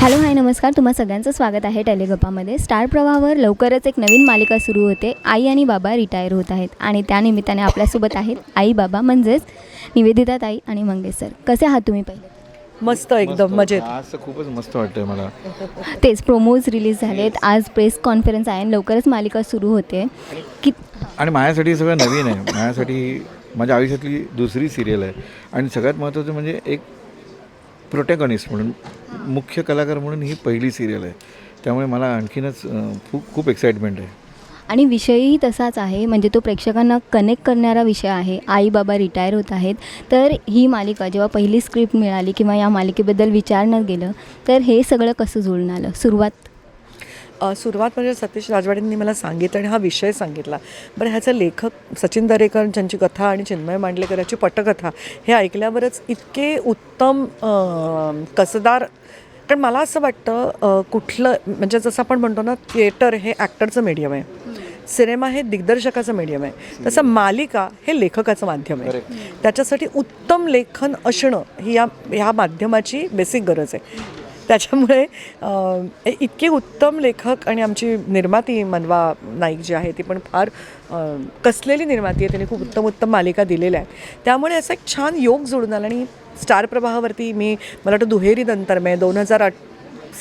Hello hi नमस्कार. तुम्हा सगळ्यांचं स्वागत आहे टेलिगप्पामध्ये. स्टार प्रवाहावर लवकरच एक नवीन मालिका सुरू होते. आई आणि बाबा रिटायर होत आहेत आणि त्यानिमित्ताने आपल्यासोबत आहेत आई बाबा म्हणजेच निवेदिता ताई आणि मंगेश सर. कसे आहात तुम्ही पहिले? मस्त एकदम मजेत. आज खूपच मस्त वाटतंय मला. तेच प्रोमोज रिलीज झालेत. आज प्रेस कॉन्फरन्स आहे आणि लवकरच मालिका सुरू होते. की आणि माझ्यासाठी सगळं नवीन आहे. माझ्यासाठी माझ्या आयुष्यातली दुसरी सिरियल आहे. आणि सगळ्यात महत्त्वाचं म्हणजे एक प्रोटॅगॉनिस्ट म्हणून मुख्य कलाकार म्हणून ही पहिली सिरियल आहे. त्यामुळे मला आणखीनच खूप खूप एक्साइटमेंट आहे. आणि विषयही तसाच आहे म्हणजे तो प्रेक्षकांना कनेक्ट करणारा विषय आहे. आई बाबा रिटायर होत आहेत. तर ही मालिका जेव्हा पहिली स्क्रिप्ट मिळाली किंवा या मालिकेबद्दल विचारणं गेलं तर हे सगळं कसं जुळून आलं सुरुवात सुरुवात म्हणजे सतीश राजवाडेंनी मला सांगितलं आणि हा विषय सांगितला. बरं ह्याचे लेखक सचिन दरेकर ज्यांची कथा आणि चिन्मय मांडलेकर याची पटकथा हे ऐकल्यावरच इतके उत्तम कसदार. कारण मला असं वाटतं कुठलं म्हणजे जसं आपण म्हणतो ना थिएटर हे ॲक्टरचं मीडियम आहे. सिनेमा हे दिग्दर्शकाचं मीडियम आहे. तसं मालिका हे लेखकाचं माध्यम आहे. त्याच्यासाठी उत्तम लेखन असणं ही या ह्या माध्यमाची बेसिक गरज आहे. त्याच्यामुळे अं, हे इतके उत्तम लेखक आणि आमची निर्माती मनवा नाईक जी आहे ती पण फार कसलेली निर्माती आहे तिने खूप उत्तम उत्तम मालिका दिलेल्या आहेत. त्यामुळे असा एक छान योग जोडून आला आणि स्टार प्रवाहावरती मी मला वाटतं दुहेरी नंतर मी दोन हजार आठ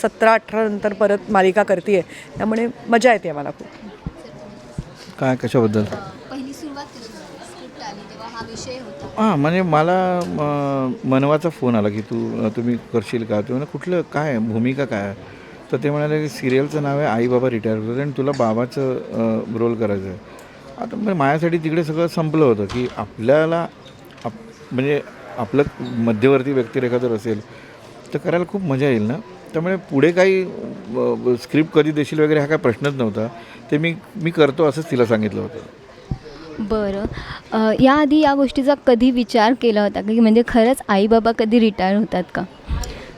सतरा अठरा नंतर परत मालिका करते आहे त्यामुळे मजा येते मला खूप. काय कशाबद्दल? पहिली सुरुवात स्क्रिप्ट आली तेव्हा हा विषय होता. हां म्हणजे मला म, मनवाचा फोन आला की तू तुम्ही करशील का? ते म्हणे कुठलं? काय? आहे? भूमिका काय? आहे? तर ते म्हणाले की सिरियलचं नाव आहे आई बाबा रिटायर होतं आणि तुला बाबाचं रोल करायचं आहे. आता म्हणजे माझ्यासाठी तिकडे सगळं संपलं होतं की आपल्याला आप म्हणजे आपलं मध्यवर्ती व्यक्तिरेखा जर असेल तर करायला खूप मजा येईल ना? त्यामुळे पुढे काही स्क्रिप्ट कधी देशील वगैरे हा काय प्रश्नच नव्हता. ते मी मी करतो असंच तिला सांगितलं होतं. बरं. याआधी या गोष्टीचा कधी विचार केला होता की म्हणजे खरंच आई बाबा कधी रिटायर होतात का?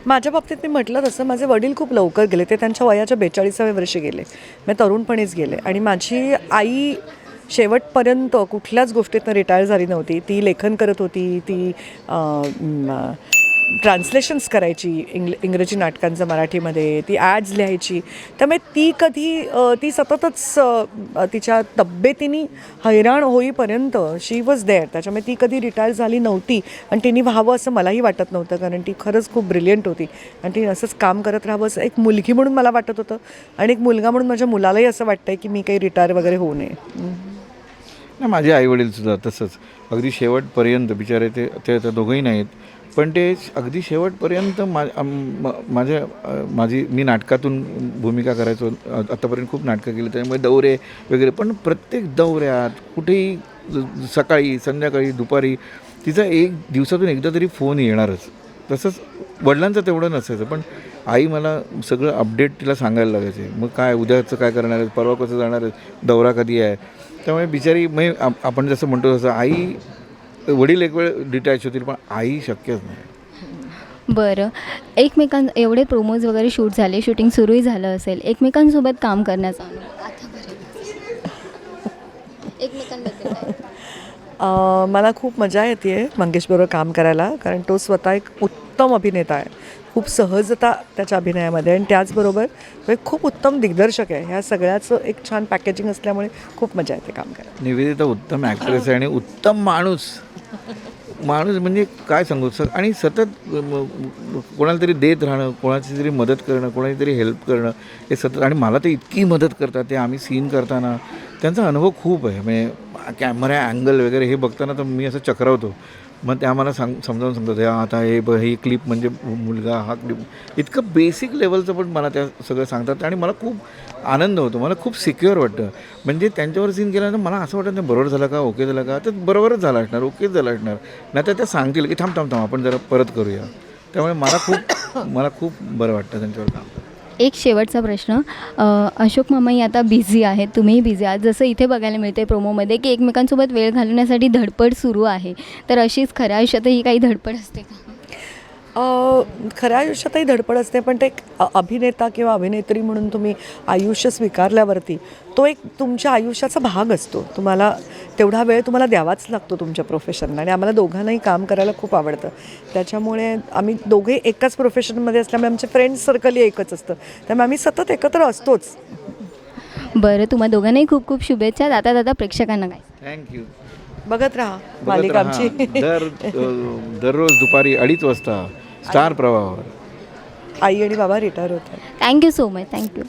माझ्या बाबतीत मी म्हटलं तसं माझे वडील खूप लवकर गेले. ते त्यांच्या वयाच्या बेचाळीसाव्या वर्षी गेले. मी तरुणपणीच गेले. आणि माझी आई शेवटपर्यंत कुठल्याच गोष्टीतनं रिटायर झाली नव्हती. ती लेखन करत होती ती ट्रान्सलेशन्स करायची इंग्ल इंग्रजी नाटकांचं मराठीमध्ये ती ॲड्स लिहायची. त्यामुळे ती कधी ती सततच तिच्या तब्येतीने हैराण होईपर्यंत शी वॉज देअर त्याच्यामुळे ती कधी रिटायर झाली नव्हती आणि तिने व्हावं असं मलाही वाटत नव्हतं कारण ती खरंच खूप ब्रिलियंट होती. आणि ती असंच काम करत राहावं असं एक मुलगी म्हणून मला वाटत होतं आणि एक मुलगा म्हणून माझ्या मुलालाही असं वाटतंय की मी काही रिटायर वगैरे होऊ नये. माझे आईवडीलसुद्धा तसंच. अगदी शेवटपर्यंत बिचारे ते ते आता दोघंही नाहीत. पण ते अगदी शेवटपर्यंत मा माझ्या माझी मी नाटकातून भूमिका करायचो. आत्तापर्यंत खूप नाटकं केली. त्यामुळे दौरे वगैरे. पण प्रत्येक दौऱ्यात कुठेही सकाळी संध्याकाळी दुपारी तिचा एक दिवसातून एकदा तरी फोन येणारच. तसंच वडिलांचं तेवढं नसायचं. पण आई मला सगळं अपडेट तिला सांगायला लागायचे. मग काय उद्याचं काय करणार आहे परवा कसं जाणार आहे दौरा कधी आहे? त्यामुळे बिचारी मग आप- आपण जसं म्हणतो तसं आई वडील एक वेळ डिटॅच होतील पण आई शक्यच नाही. बरं. एकमेकां एवढे प्रोमोज वगैरे शूट झाले शूटिंग सुरूही झालं असेल. एकमेकांसोबत काम करण्याचा अनुभव. आतापर्यंत एकमेकांबद्दल काय? अ, मला खूप मजा येते मंगेशबरोबर काम करायला कारण तो स्वतः एक उत्तम अभिनेता आहे. खूप सहजता त्याच्या अभिनयामध्ये आणि त्याचबरोबर तो एक खूप उत्तम दिग्दर्शक आहे. ह्या सगळ्याचं एक छान पॅकेजिंग असल्यामुळे खूप मजा येते काम करायला. निवेदिता उत्तम ॲक्ट्रेस आहे आणि उत्तम माणूस. माणूस म्हणजे काय सांगू? सर आणि सतत कोणाला तरी देत राहणं कोणाची तरी मदत करणं कोणाची तरी हेल्प करणं हे सतत आणि मला ते इतकी मदत करतात ते आम्ही सीन करताना. त्यांचा अनुभव खूप आहे. म्हणजे कॅमेरा अँगल वगैरे हे बघताना तर मी असं चक्रावतो. मग त्या मला सांग समजावून सांगतात "या आता हे ब ही क्लिप म्हणजे मुलगा हा क्लिप इतकं बेसिक लेवलचं पण मला त्या सगळं सांगतात आणि मला खूप आनंद होतो मला खूप सिक्युअर वाटतं. म्हणजे त्यांच्यावर सीन केल्यानंतर मला असं वाटत नाही बरोबर झालं का? ओके झालं का? तर बरोबरच झालं असणार ओकेच झालं असणार. नाही तर त्या सांगतील की थांब थांब थांब आपण जरा परत करूया. त्यामुळे मला खूप मला खूप बरं वाटतं त्यांच्यावर काम एक शेवटचा प्रश्न. अशोक मामाई आता बिझी आहेत तुम्हीही बिझी आहात. जसं इथे बघायला मिळते प्रोमोमध्ये की एकमेकांसोबत वेळ घालवण्यासाठी धडपड सुरू आहे. तर अशीच खऱ्या आयुष्यातही काही धडपड असते का? खऱ्या आयुष्यातही धडपड असते पण ते एक अभिनेता किंवा अभिनेत्री म्हणून तुम्ही आयुष्य स्वीकारल्यावरती तो एक तुमच्या आयुष्याचा भाग असतो. तुम्हाला तेवढा वेळ तुम्हाला द्यावाच लागतो तुमच्या प्रोफेशनला आणि आम्हाला दोघांनाही काम करायला खूप आवडतं. त्याच्यामुळे आम्ही दोघे एकाच प्रोफेशनमध्ये असल्यामुळे आमचे फ्रेंड्स सर्कलही एकच असतं. त्यामुळे आम्ही सतत एकत्र असतोच. बरं तुम्हा दोघांनाही खूप खूप शुभेच्छा. जाता जाता प्रेक्षकांना काय? थँक्यू बघत राहा बघत मालिका राहा. आमची. दर अ, दररोज दुपारी अडीच वाजता स्टार प्रवाहावर. आई आणि बाबा रिटायर होत आहेत थँक्यू सो मच थँक्यू